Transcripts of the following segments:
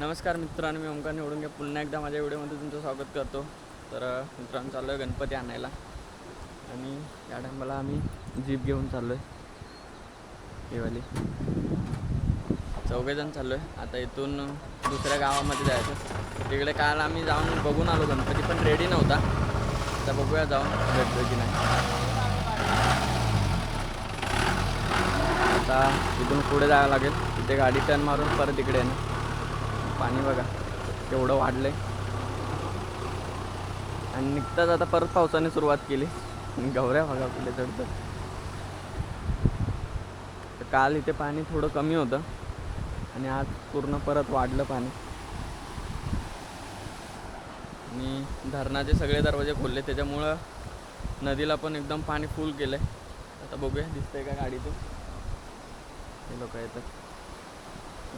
नमस्कार मित्रांनो मी ओंकार निवडून घ्या. पुन्हा एकदा माझ्या व्हिडिओमध्ये तुमचं स्वागत करतो. तर मित्रांनो चाललो आहे गणपती आणायला. आणि या टायमाला आम्ही जीप घेऊन चाललो आहे हेवाली चौघेजण चाललो आहे आता इथून दुसऱ्या गावामध्ये जायचं. तिकडे काल आम्ही जाऊन बघून आलो. गणपती पण रेडी नव्हता. आता बघूया जाऊन भेटतो की नाही. आता इथून पुढे जावं लागेल. तिथे गाडी टर्न मारून परत इकडे येणार. पाणी बघा तेवढं वाढलं आहे आणि निघताच आता परत पावसाने सुरुवात केली. आणि गवऱ्या बघा कुठे चढतं तर काल इथे पाणी थोडं कमी होतं. आणि आज पूर्ण परत वाढलं पाणी. आणि धरणाचे सगळे दरवाजे खोलले त्याच्यामुळं नदीला पण एकदम पाणी फुल केलं आहे आता बघूया दिसतंय का गाडीतून? हे लोक येतात.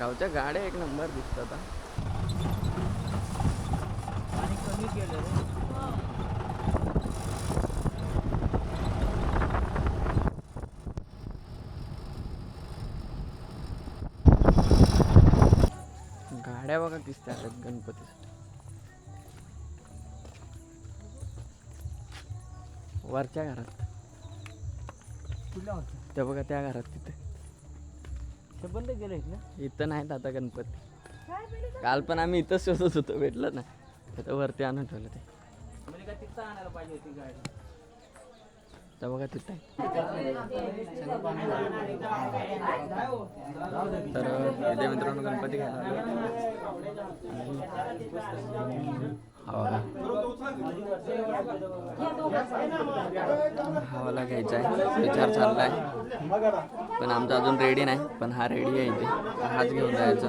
गावच्या गाड्या एक नंबर दिसतात हा. गाड्या बघा किती आहेत गणपती वरच्या घरात. त्या बघा त्या घरात तिथे. ते बंद केलं ना? इथं नाहीत आता गणपती. काल पण आम्ही इथंच शोधत होतो भेटलं ना. आता वरती आणून ठेवलं ते. म्हणजे का तिथं आणायला पाहिजे होती गाडी? तर बघा तिथे. तर इथे मित्रांनो गणपती घ्यायला आलो. हा बघा. हा वाला घ्यायचा आहे. विचार चाललाय. पण आमचा अजून रेडी नाही पण हा रेडी आहे इथे. हाच घेऊन जायचा.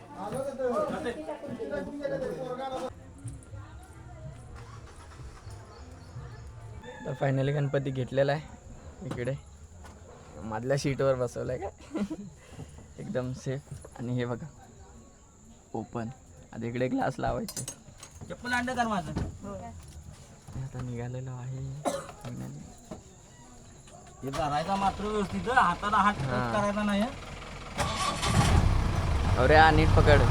तर फायनली गणपती घेतलेला आहे. इकडे. मधल्या सीटवर बसवलाय काय एकदम सेफ आणि हे बघा. ओपन आता इकडे ग्लास लावायचे. चप्पल अंड कर माझं. आता निघालेलो आहे. हे धरायचा मात्र व्यवस्थित हं. हाताला हात हा. करायचा नाही हं. अरे नीट पकड.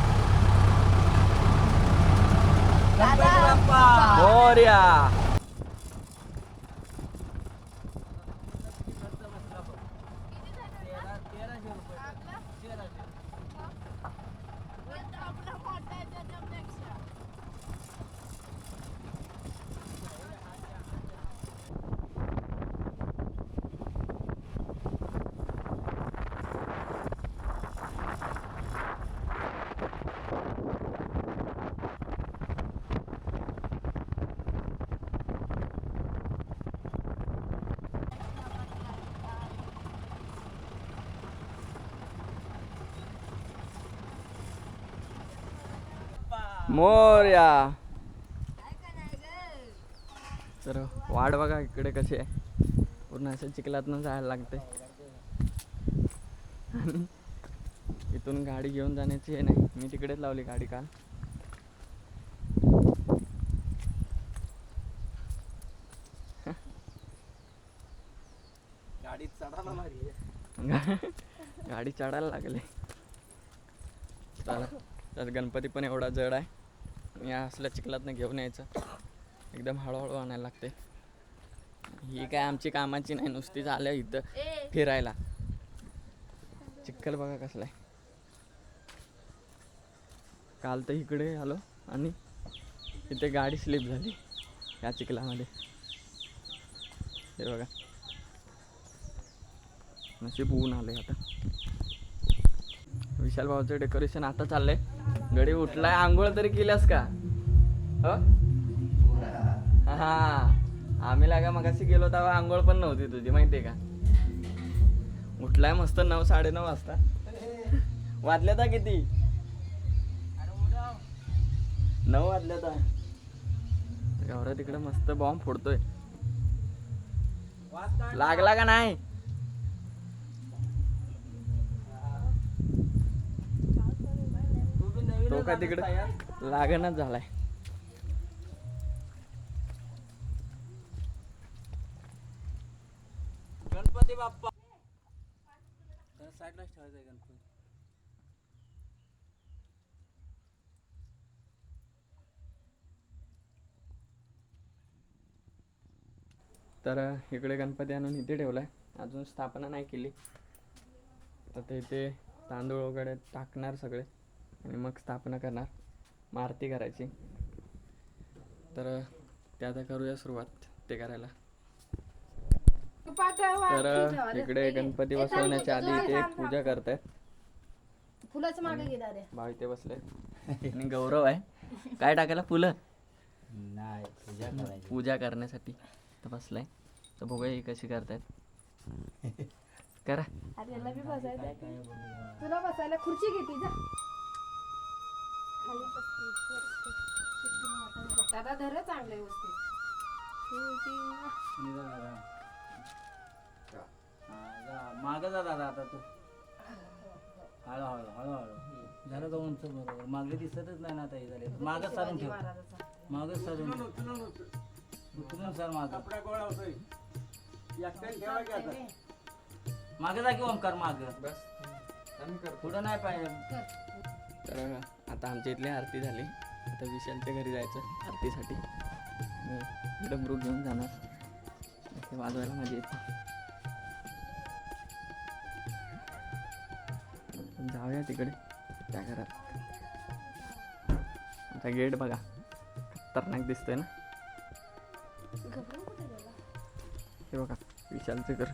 मोर्या मोर्या. तर वाट बघा इकडे कशी आहे. पूर्ण असं चिखलातनं जायला लागते. आणि इथून गाडी घेऊन जाण्याची हे नाही. मी तिकडेच लावली गाडी काल. गाडीत चढायला. गाडी चढायला लागले. चला तर गणपती पण एवढा जड आहे. या असल्या चिखलातनं घेऊन यायचं. एकदम हळूहळू आणायला लागते. ही काय आमची कामाची नाही नुसतीच आल्या इथं फिरायला. चिखल बघा कसला आहे. काल तर इकडे आलो आणि इथे गाडी स्लिप झाली या चिखलामध्ये. हे बघा. नशीब ऊन आले आता. विशाल भाऊचं डेकोरेशन आता चाललंय. गडी उठलाय आंघोळ तरी केल्यास का? हो? हा. आम्ही लागा मगाशी गेलो तेव्हा आंघोळ पण नव्हती तुझी माहितीये का? उठलाय मस्त नऊ साडे नऊ वाजता. वाजल्या तर किती? नऊ वाजल्या तर. गौरा तिकडे मस्त बॉम्ब फोडतोय. लागला का नाही? तो तिकडे लागणच झालाय. गणपती बाप्पा. साईडलाच ठेवायचा आहे गणपती. तर इकडे गणपती आणून इथे ठेवलाय. अजून स्थापना नाही केली. तर ते इथे तांदूळ वगैरे टाकणार सगळे. आणि मग स्थापना करणार. मग आरती करायची. तर ते आता करूया सुरुवात ते करायला. तर इकडे गणपती बसवण्याच्या आधी इथे पूजा करतायत फुलाचं मागे गेला रे. भाव इथे बसले. आणि गौरव आहे. काय टाकायला फुलं? नाही पूजा करायची. पूजा करण्यासाठी तर बसलाय. तर बघूया ही कशी करतायत. करा. तुला बसायला खुर्ची घेते जा. खाली बसते, वर बसते. दादा धर चांगले व्यवस्थित माग जा दादा आता तू. हळू हळू हळू हळू. झालं का उंच बरोबर? मागे दिसतच नाही ना आता हे झाले. माग सारून ठेव. माग सारून उतरून सर माग. मागे जा की ओमकार माग. पुढं नाही पाहिजे तर आता आमच्या इथली आरती झाली. आता विशालच्या घरी जायचं आरतीसाठी. डमरू घेऊन जाणार. ते वाजवायला मजा येते. जाऊया तिकडे त्या घरात. आता गेट बघा. खतरनाक दिसतोय ना? हे बघा विशालचं घर.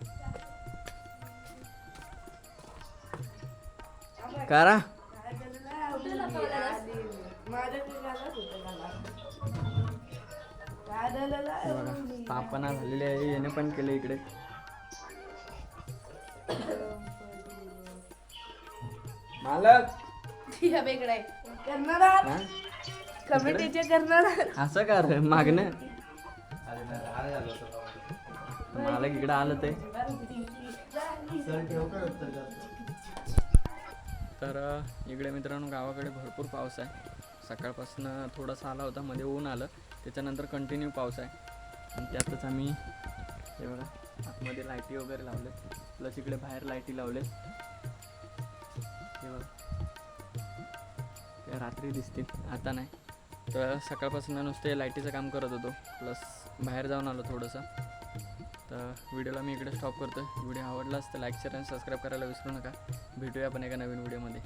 करा! बघा स्थापना झालेली आहे याने पण केलं इकडे. मालक! वेगळं आहे. करणार! हा? कमिटीचे करणार! असं कर मागणं? मालक इकडे आलं ते. तर अ, इकडे मित्रांनो गावाकडे भरपूर पाऊस आहे. सकाळपासून थोडासा आला होता मध्ये ऊन आलं. त्याच्यानंतर कंटिन्यू पाऊस आहे. आणि त्यातच आम्ही हे बघा आतमध्ये लाईटी वगैरे लावले. प्लस इकडे बाहेर लाईटी लावले. हे बघा. रात्री दिसतील आता नाही. तर सकाळपासून नुसते लाईटीचं काम करत होतो. प्लस बाहेर जाऊन आलो थोडंसं. तर व्हिडिओला मी इकडे स्टॉप करतो व्हिडिओ आवडलाच तर लाईक शेअर आणि सबस्क्राईब करायला विसरू नका. भेटूया आपण एका नवीन व्हिडिओमध्ये